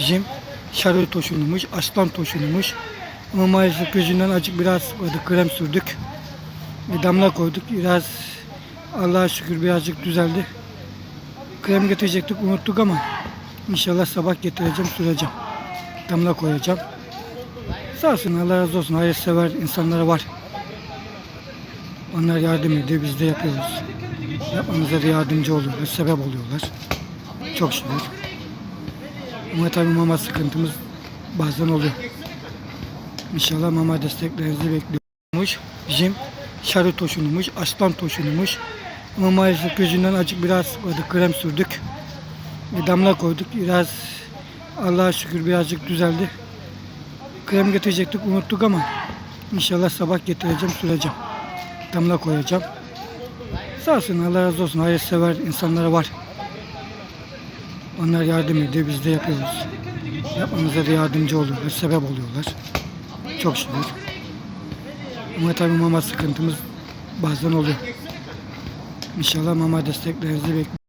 bizim şarı toşunumuş, aslan toşunumuş. Ama maalesef gözünden acık biraz koyduk, krem sürdük. Bir damla koyduk. Biraz Allah'a şükür birazcık düzeldi. Krem getirecektik unuttuk ama inşallah sabah getireceğim süreceğim. Damla koyacağım. Sağ olsun Allah razı olsun hayırsever insanları var. Onlar yardım ediyor biz de yapıyoruz. Yapmamıza da yardımcı oluyorlar, sebep oluyorlar. Çok şükür. Ama tabii mama sıkıntımız bazen oluyor. İnşallah mama desteklerinizi bekliyormuş. Bizim şarı toşunumuş, aslan toşunumuş. Ama maalesef gözünden acık biraz koyduk, krem sürdük. Bir damla koyduk. Biraz Allah'a şükür birazcık düzeldi. Krem getirecektik unuttuk ama inşallah sabah getireceğim süreceğim. Damla koyacağım. Sağ olsun Allah razı olsun hayırsever insanları var. Onlar yardım ediyor biz de yapıyoruz. Yapmamıza da yardımcı oluyorlar, sebep oluyorlar. Çok şükür. Ama tabii mama sıkıntımız bazen oluyor. İnşallah mama desteklerinizi bekliyorum.